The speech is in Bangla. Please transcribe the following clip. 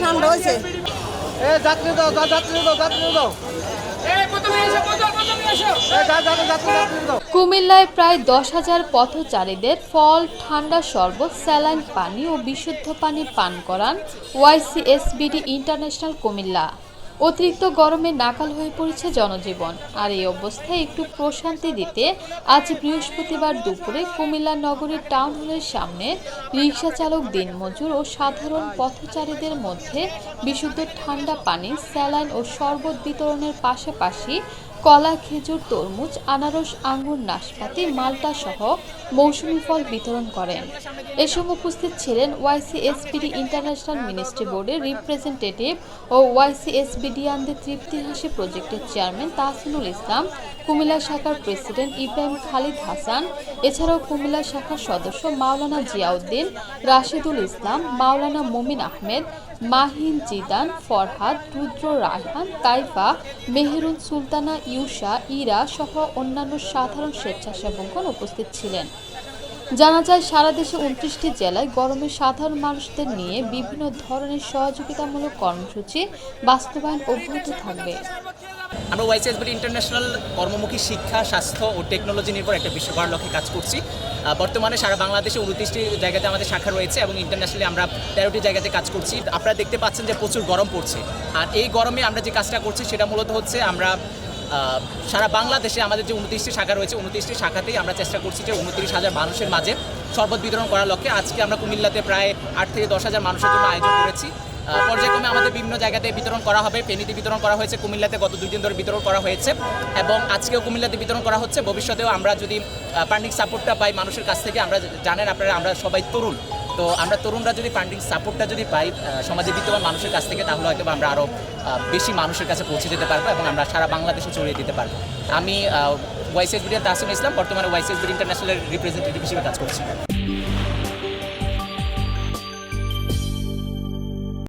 ঠান্ডা হয়েছে। এ যাত্রী দাও যাত্রী দাও যাত্রী দাও। এই প্রথমে এসো বোতল প্রথমে এসো। এ যা- যা- যাত্রী যাত্রী দাও। কুমিল্লায় প্রায় দশ হাজার পথচারীদের ফল ঠান্ডা শরবত স্যালাইন পানি ও বিশুদ্ধ পানি পান করান ওয়াইসিএসবিডি ইন্টারন্যাশনাল কুমিল্লা। অতিরিক্ত গরমে নাকাল হয়ে পড়েছে জনজীবন। আর এই অবস্থায় একটু প্রশান্তি দিতে আজ বৃহস্পতিবার দুপুরে কুমিল্লা নগরীর টাউন হলের সামনে রিক্সা চালক দিনমজুর ও সাধারণ পথচারীদের মধ্যে বিশুদ্ধ ঠান্ডা পানি, স্যালাইন ও শরবত বিতরণের পাশাপাশি কলা, খেজুর, তরমুজ, আনারস আঙুর নাশপাতি, মাল্টা সহ মৌসুমি ফল বিতরণ করেন। এ সময় উপস্থিত ছিলেন ওয়াইসিএসপিডি ইন্টারন্যাশনাল মিনিস্ট্রি বোর্ডের রিপ্রেজেন্টেটিভ ও ওয়াইসিএসবিডিয়ানদের তৃপ্তি হাসি প্রজেক্টের চেয়ারম্যান তাহসিনুল ইসলাম, কুমিল্লা শাখার প্রেসিডেন্ট ইব্রাহিম খালিদ হাসান, এছাড়াও কুমিল্লা শাখার সদস্য মাওলানা জিয়াউদ্দিন, রাশেদুল ইসলাম, মাওলানা মমিন আহমেদ মাহিন জিদান, ফরহাদ, রুদ্র রায়হান, তাইফা, মেহেরুন সুলতানা, ইউসা, ইরা সহ অন্যান্য সাধারণ স্বেচ্ছাসেবকগণ উপস্থিত ছিলেন। জানা যায়, সারা দেশে উনত্রিশটি জেলায় গরমে সাধারণ মানুষদের নিয়ে বিভিন্ন ধরনের সহযোগিতামূলক কর্মসূচি বাস্তবায়ন অব্যাহত থাকবে। আমরা ওয়াইসিএসবিডি ইন্টারন্যাশনাল কর্মমুখী শিক্ষা, স্বাস্থ্য ও টেকনোলজি নির্ভর একটা বিশ্ব লক্ষ্যে কাজ করছি। বর্তমানে সারা বাংলাদেশে উনত্রিশটি জায়গাতে আমাদের শাখা রয়েছে এবং ইন্টারন্যাশনালি আমরা তেরোটি জায়গাতে কাজ করছি। আপনারা দেখতে পাচ্ছেন যে প্রচুর গরম পড়ছে। আর এই গরমে আমরা যে কাজটা করছি সেটা মূলত হচ্ছে আমরা সারা বাংলাদেশে আমাদের যে উনত্রিশটি শাখা রয়েছে, উনত্রিশটি শাখাতেই আমরা চেষ্টা করছি যে উনত্রিশ হাজার মানুষের মাঝে শরবত বিতরণ করার লক্ষ্যে। আজকে আমরা কুমিল্লাতে প্রায় আট থেকে দশ হাজার মানুষের জন্য আয়োজন করেছি। পর্যায়ক্রমে আমাদের বিভিন্ন জায়গাতে বিতরণ করা হবে। ফেনীতে বিতরণ করা হয়েছে, কুমিল্লাতে গত দুই দিন ধরে বিতরণ করা হয়েছে এবং আজকেও কুমিল্লাতে বিতরণ করা হচ্ছে। ভবিষ্যতেও আমরা যদি ফান্ডিং সাপোর্টটা পাই মানুষের কাছ থেকে, আমরা জানেন আপনারা, আমরা সবাই তরুণ। তো আমরা তরুণরা যদি ফান্ডিং সাপোর্টটা যদি পাই সমাজে বিদ্যমান মানুষের কাছ থেকে, তাহলে হয়তো আমরা আরও বেশি মানুষের কাছে পৌঁছে যেতে পারব এবং আমরা সারা বাংলাদেশে ছড়িয়ে দিতে পারব। আমি ওয়াইসিএস বিডিয়ার তাহসিন ইসলাম, বর্তমানে ওয়াইসিএস বিডি ইন্টারন্যাশনাল রিপ্রেজেন্টেটিভ হিসেবে কাজ করছি।